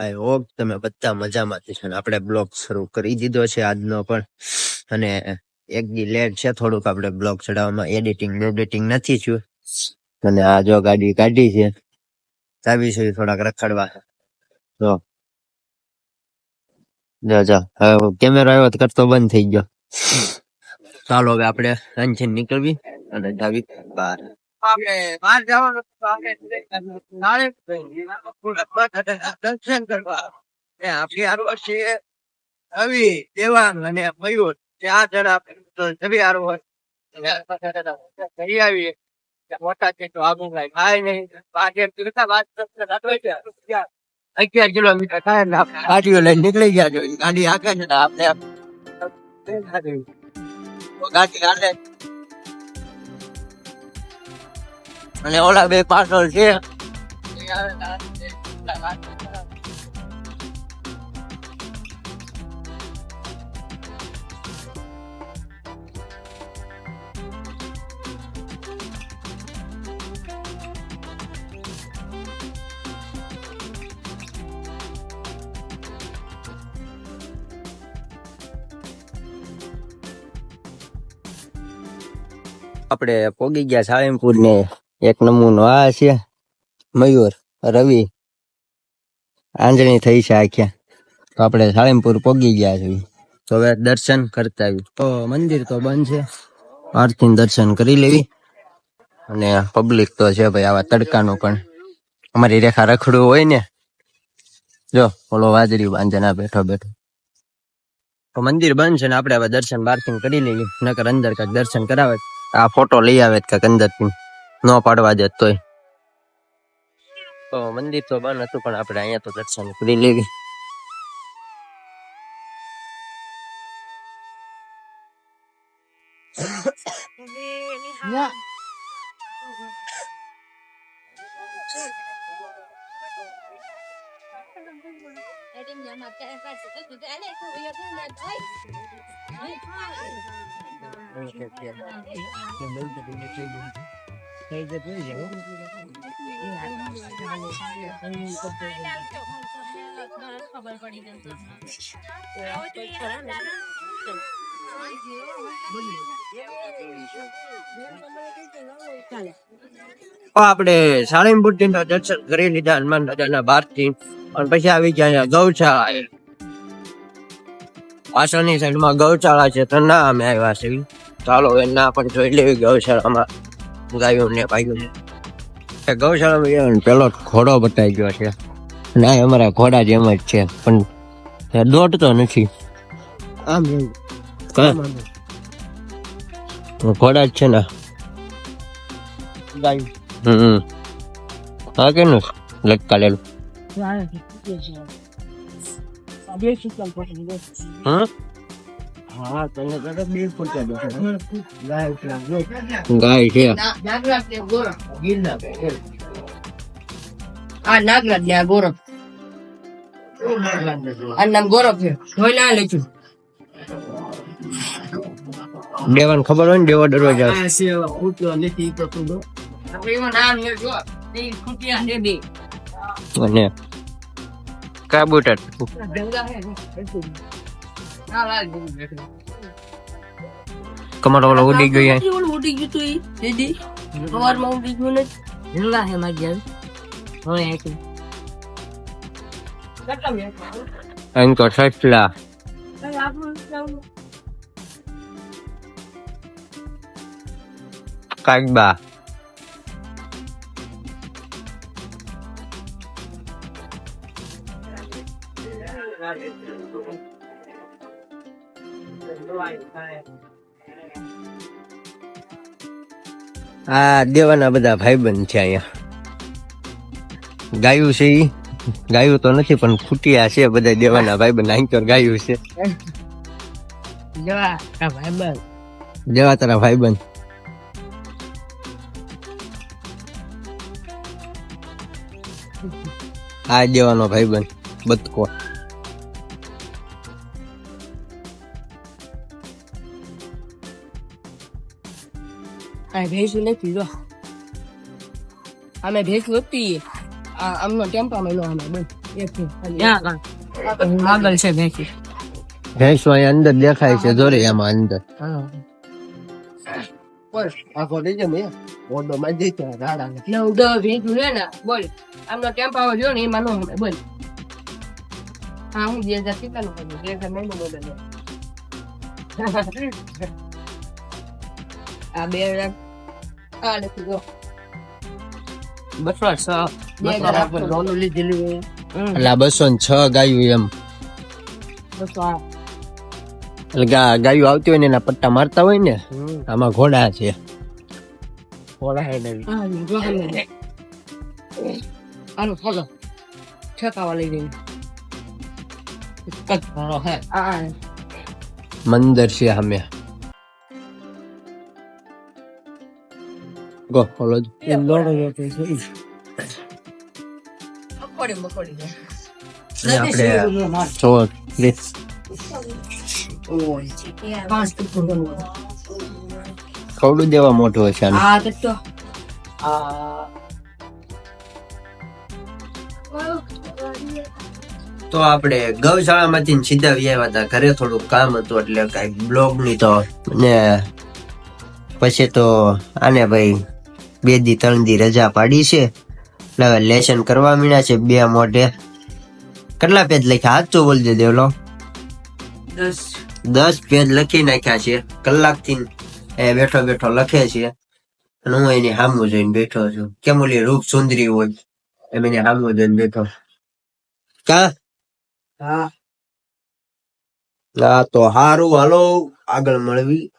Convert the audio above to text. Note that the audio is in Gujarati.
આઈ હોપ તમે બધા મજામાં છો આપણે બ્લોગ શરૂ કરી દીધો છે આજનો પણ. અને એક દી લેટ છે થોડુંક આપણે બ્લોગ ચડાવવામાં. એડિટિંગ એડિટિંગ નથી છું અને આ જો ગાડી કાઢી છે, ચાવી છે થોડાક રખડવા તો જો. જો હવે કેમેરો આવ્યો તો કરતો બંધ થઈ ગયો. ચાલો હવે આપણે અહીંથી નીકળવી અને જાવી બહાર આપણે બહાર જવાનું તો આપણે નાળે દર્શન કરવા આપણી હારવાર છે રવિ દેવાંગ અને મયુર ચાર જણા તો રવિ હારવાર કરી આવીએ મોટા છે તો આગળ થાય નહીં આજે તીર્થા વાત અગિયાર કિલોમીટર થાય ને આપણે ગાડીઓ લઈને નીકળી ગયા જો ગાડી આગળ આપણે ગાડી હાલે અને ઓલા બે પાછળ છે. આપણે પોગી ગયા સાળીમપુર ને એક નમૂનો આ છે મયુર રવિ આંજણી થઈ છે આખ્યા. તો આપણે સાળીમપુર પોગી ગયા છીએ. તો હવે દર્શન કરતા આવી તો મંદિર તો બંધ છે. આરતી દર્શન કરી લેવી. અને પબ્લિક તો છે ભાઈ આવા તડકાનું પણ. અમારી રેખા રખડવું હોય ને. જો ઓલો વાજરી બાંધના બેઠો બેઠો. તો મંદિર બંધ છે ને આપણે હવે દર્શન બારથી કરી લઈએ. નકર અંદર કાંઈક દર્શન કરાવે. આ ફોટો લઈ આવે કાંઈક અંદરથી ન પાડવા દે તોય. તો મંદિર તો બંધ હતું પણ આપણે અહીંયા તો દર્શન કરી લેવી. આપણે સાળંગપુરથી દર્શન કરી લીધા, હનુમાન દાદાના બારથી અને પછી આવી ગયા ગૌશાળા પાછળની સાઈડમાં ગૌશાળા છે, તો ના અમે આવ્યા છે ચાલો એ ના પણ જોઈ લેવી ગૌશાળામાં. ગાયું ને પાયું ને. ગૌશાળામાં ગયા પેલો ઘોડો બતાવી ગયો છે. ના અમારા ઘોડા જેમ જ છે પણ એ દોડતો નથી. આમ ઘોડા જ છે ને. ગાયું. હમ હા કેનું લટકાલેલું હા? હા તને તો બે ફૂટા. ગાય ગાય છે. નાગરાજ ને ગોરખ. ગિરના આ નાગરાજ ને આ ગોરખ. આ નામ ગોરખ છે. જોઈ ના લેજો દેવાને ખબર હોય ને દેવો દરવાજા આ સેવા ફૂટો નથી તો તું આપણે એમાં નામ છે જો. તે ખૂટિયા છે બે. અને કાબુટર ગંગા હે ના લાલ ગંગા બેઠો કમર ઓલો ઉડી ગયો અહીં. ઓલું ઉડી ગયું તું ઈ. દીદી સવારમાં ઉડી ગયું ને ગંગા હે મારી જાન. હવે કેટલા મિનિટ અહીં તો સસલા કાગબા આ દેવાના બધા ભાઈબંધ છે અહીંયા. ગાયું છે ઈ. ગાયું તો નથી પણ ખૂટિયા છે બધા દેવાના ભાઈબંધ. અહીં તો ગાયું છે. દેવા તારા ભાઈબંધ. આ દેવાનો ભાઈબંધ બતકો આ ભેંસું નથી જો અમે ભેંસ હતી આ આમનો ટેમ્પામાં લો અમે બોલ આગળ છે ભેંસી ભેંસો અહીંયા અંદર દેખાય છે જોરે એમાં અંદર આખો દેજે મેં ઓડો માં જઈ ત્યાં રાડા નવ દસ ભેંસું છે ને બોલ આમનો ટેમ્પો જો ને એમાં નો સમજાય બોલ હા હું બે હજાર કેટલાનું કર્યું બે હજાર. આ બે હજાર આ લખી દો બસો છ. લોન લીધેલી હોય એટલે બસો ને છ ગાયું એમ. બસો. એટલે ગાયું આવતી હોય ને એના પટ્ટા મારતા હોય ને આમાં ઘોડા છે. ઘોડા હે ને આનો ફોલો છકાવા લઈ આ મંદર છે સામે. ગો ફોલો લોડો જો તે છે મકોડી મકોડી. અને આપણે જો લે. પાંચ ટુકડો. ખવડું દેવા મોટું હશે આ તો આ તો આપણે ગૌશાળામાંથી સીધા આવ્યા હતા. ઘરે થોડુંક કામ હતું એટલે કઈ બ્લોગની તો. ને પછી તો આને ભાઈ બે દી ત્રણ દી રજા પાડી છે. એટલે હવે લેસન કરવા મીણ્યા છે બે મોઢે. કેટલા પેજ લખ્યા? હાથ તો બોલ દે દેવલો દસ પેજ લખી નાખ્યા છે. કલાકથી એ બેઠો બેઠો લખે છે. અને હું એની હામું જોઈને બેઠો છું. કેમ ઓલી રૂપ સુંદરી હોય? એમ એની હામું જોઈને બેઠો. કા? હા. હા તો હારું હાલો. આગળ મળવી.